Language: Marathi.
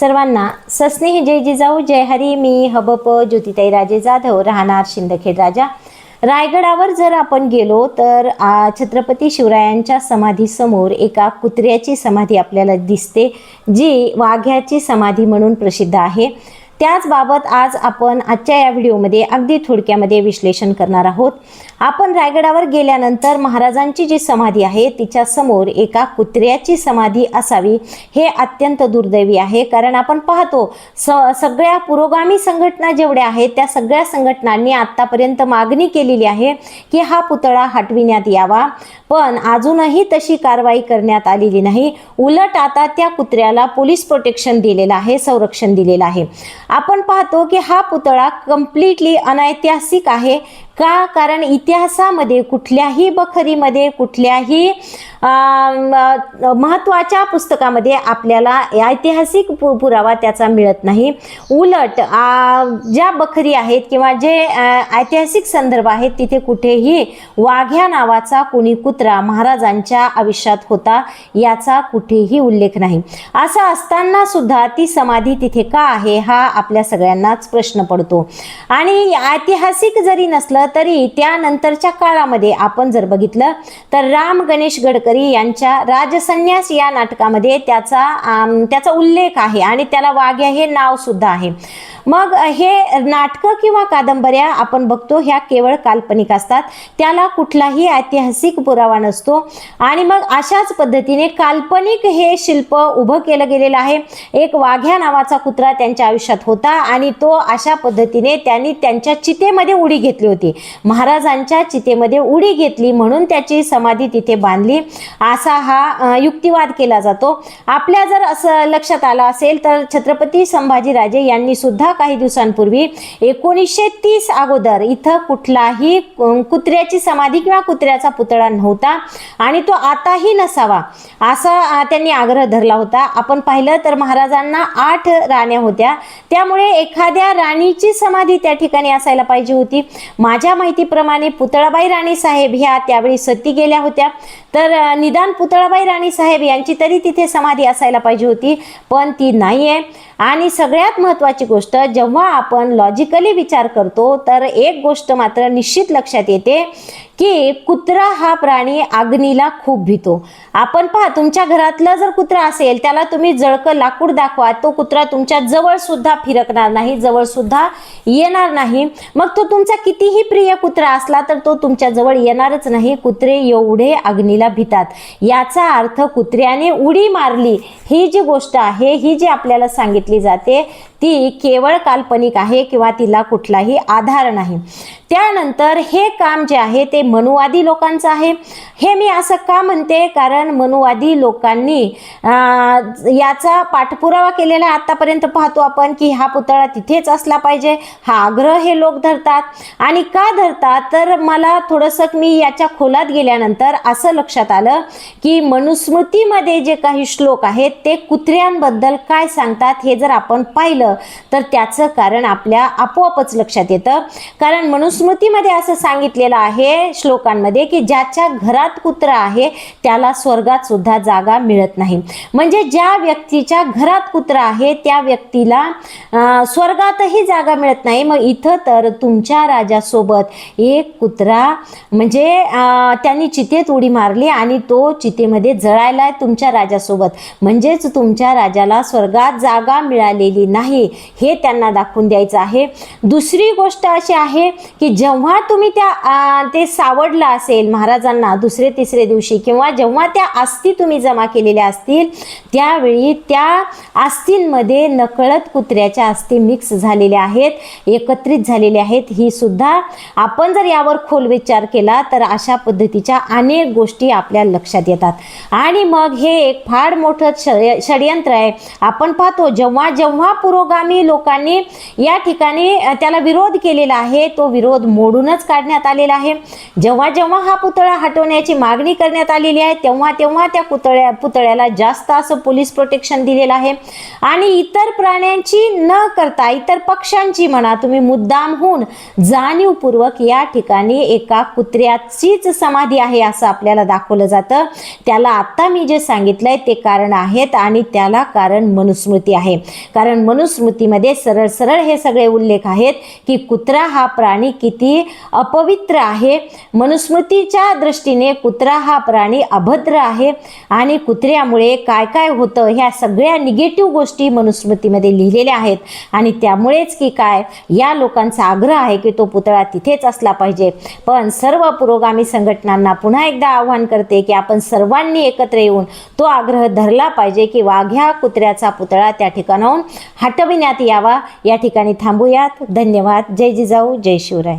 सर्वांना सस्नेह जय जिजाऊ जय हरी मी हबप ज्योतिताई राजे जाधव राहणार शिंदखेड राजा. रायगडावर जर आपण गेलो तर छत्रपती शिवरायांच्या समाधीसमोर एका कुत्र्याची समाधी आपल्याला दिसते जी वाघ्याची समाधी म्हणून प्रसिद्ध आहे. त्याचबाबत आज आपण आजच्या या व्हिडिओमध्ये अगदी थोडक्यामध्ये विश्लेषण करणार आहोत. आपण रायगडावर गेल्यानंतर महाराजांची जी समाधी आहे तिच्या समोर एका कुत्र्याची समाधी असावी हे अत्यंत दुर्दैवी आहे. कारण आपण पाहतो स सगळ्या पुरोगामी संघटना जेवढ्या आहेत त्या सगळ्या संघटनांनी आत्तापर्यंत मागणी केलेली आहे की हा पुतळा हटविण्यात यावा. पण अजूनही तशी कारवाई करण्यात आलेली नाही. उलट आता त्या कुत्र्याला पोलीस प्रोटेक्शन दिलेलं आहे संरक्षण दिलेलं आहे. आपण पाहतो की हा पुतळा कम्प्लिटली अनैतिहासिक आहे. का? कारण इतिहासामध्ये कुठल्याही बखरीमध्ये कुठल्याही महत्त्वाच्या पुस्तकामध्ये आपल्याला ऐतिहासिक पु पुरावा त्याचा मिळत नाही. उलट ज्या बखरी आहेत किंवा जे ऐतिहासिक संदर्भ आहेत तिथे कुठेही वाघ्या नावाचा कोणी कुत्रा महाराजांच्या आयुष्यात होता याचा कुठेही उल्लेख नाही. असं असताना सुद्धा ती समाधी तिथे का आहे हा आपल्या सगळ्यांनाच प्रश्न पडतो. आणि ऐतिहासिक जरी नसलं तरी त्यानंतरच्या काळामध्ये आपण जर बघितलं तर राम गणेश गडकरी यांच्या राजसन्यास या नाटकामध्ये त्याचा त्याचा उल्लेख आहे आणि त्याला वाघ्या हे नाव सुद्धा आहे. मग हे नाटकं किंवा कादंबऱ्या आपण बघतो ह्या केवळ काल्पनिक असतात. त्याला कुठलाही ऐतिहासिक पुरावा नसतो. आणि मग अशाच पद्धतीने काल्पनिक हे शिल्प उभं केलं गेलेलं आहे. एक वाघ्या नावाचा कुत्रा त्यांच्या आयुष्यात होता आणि तो अशा पद्धतीने त्यांनी त्यांच्या चितेमध्ये उडी घेतली होती. महाराजांच्या चितेमध्ये उडी घेतली म्हणून त्याची समाधी तिथे बांधली. असा हा युक्तिवाद केला जातो. आपल्या जर असं लक्षात आलं असेल तर छत्रपती संभाजीराजे यांनी सुद्धा काही दिवसांपूर्वी एकोणीसशे तीस अगोदर इथं कुठलाही कुत्र्याची समाधी किंवा कुत्र्याचा पुतळा नव्हता आणि तो आताही नसावा असा त्यांनी आग्रह धरला होता. आपण पाहिलं तर महाराजांना आठ राण्या होत्या. त्यामुळे एखाद्या राणीची समाधी त्या ठिकाणी असायला पाहिजे होती. माझ्या माहितीप्रमाणे पुतळाबाई राणी साहेब ह्या त्यावेळी सती गेल्या होत्या. तर निदान पुतळाबाई राणी साहेब यांची तरी तिथे समाधी असायला पाहिजे होती. पण ती नाही आहे आणि सगळ्यात महत्त्वाची गोष्ट जेव्हा आपण लॉजिकली विचार करतो तर एक गोष्ट मात्र निश्चित लक्षात येते की कुत्रा हा प्राणी अग्नीला खूप भीतो. आपण पहा तुमच्या घरातलं जर कुत्रा असेल त्याला तुम्ही जळकं लाकूड दाखवा तो कुत्रा तुमच्या जवळ सुद्धा फिरकणार नाही जवळ सुद्धा येणार नाही. मग तो तुमचा कितीही प्रिय कुत्रा असला तर तो तुमच्या जवळ येणारच नाही. कुत्रे एवढे अग्नीला भितात. याचा अर्थ कुत्र्याने उडी मारली. ही जी गोष्ट आहे ही जी आपल्याला सांगितली जाते ती केवळ काल्पनिक आहे किंवा तिला कुठलाही आधार नाही. त्यानंतर हे काम जे आहे ते मनुवादी लोकांचं आहे. हे मी असं का म्हणते? कारण मनुवादी लोकांनी याचा पाठपुरावा केलेला आत्तापर्यंत आतापर्यंत पाहतो आपण की हा पुतळा तिथेच असला पाहिजे. हा आग्रह हे लोक धरतात. आणि का धरतात? तर मला थोडंसं मी याच्या खोलात गेल्यानंतर असं लक्षात आलं की मनुस्मृतीमध्ये जे काही श्लोक आहेत ते कुत्र्यांबद्दल काय सांगतात हे जर आपण पाहिलं तर त्याचं कारण आपल्या आपोआपच लक्षात येतं. कारण मनुस्मृतीमध्ये असं सांगितलेलं आहे श्लोकांमध्ये की ज्याच्या घरात कुत्रा आहे त्याला स्वर्गात सुद्धा जागा मिळत नाही. म्हणजे ज्या व्यक्तीच्या घरात कुत्रा आहे त्या व्यक्तीला स्वर्गातही जागा मिळत नाही. मग इथं तर तुमच्या राजासोबत एक कुत्रा म्हणजे त्यांनी चितेत उडी मारली आणि तो चितेमध्ये जळायला तुमच्या राजासोबत. म्हणजेच तुमच्या राजाला स्वर्गात जागा मिळालेली नाही. हे त्यांना दाखवून द्यायचं आहे. दुसरी गोष्ट अशी आहे की जेव्हा तुम्ही त्या ते सावडलं असेल महाराजांना दुसरे तिसरे दिवशी किंवा जेव्हा त्या अस्थी तुम्ही जमा केलेल्या असतील त्यावेळी त्या अस्थींमध्ये नकळत कुत्र्याच्या अस्थी मिक्स झालेल्या आहेत एकत्रित झालेल्या आहेत. ही सुद्धा आपण जर यावर खोल विचार केला तर अशा पद्धतीच्या अनेक गोष्टी आपल्या लक्षात येतात. आणि मग हे एक फार मोठं षड- षडयंत्र आहे. आपण पाहतो जेव्हा जेव्हा पुरोगामी लोकांनी या ठिकाणी त्याला विरोध केलेला आहे. तो विरोध मोडूनच काढण्यात आलेला आहे. जेव्हा जेव्हा हा पुतळा हटवण्याची मागणी करण्यात आलेली आहे तेव्हा तेव्हा त्या पुतळ्या पुतळ्याला जास्त असं पोलीस प्रोटेक्शन दिलेलं आहे. आणि इतर प्राण्यांची न करता इतर पक्ष्यांची म्हणा तुम्ही मुद्दाम होऊन जाणीवपूर्वक या ठिकाणी एका कुत्र्याचीच समाधी आहे असं आपल्याला दाखवलं जातं. त्याला आता मी जे सांगितलंय ते कारण आहेत आणि त्याला कारण मनुस्मृती आहे. कारण स्मृतीमध्ये सरळ सरळ हे सगळे उल्लेख आहेत की कुत्रा हा प्राणी किती अपवित्र आहे. मनुस्मृतीच्या दृष्टीने कुत्रा हा प्राणी अभद्र आहे आणि कुत्र्यामुळे काय काय होतं ह्या सगळ्या निगेटिव्ह गोष्टी मनुस्मृतीमध्ये लिहिलेल्या आहेत. आणि त्यामुळेच की काय या लोकांचा आग्रह आहे की तो पुतळा तिथेच असला पाहिजे. पण सर्व पुरोगामी संघटनांना पुन्हा एकदा आव्हान करते की आपण सर्वांनी एकत्र येऊन तो आग्रह धरला पाहिजे की वाघ्या कुत्र्याचा पुतळा त्या ठिकाणाहून हटव हटविण्यात यावा. या ठिकाणी थांबूयात. धन्यवाद. जय जिजाऊ. जय शिवराय.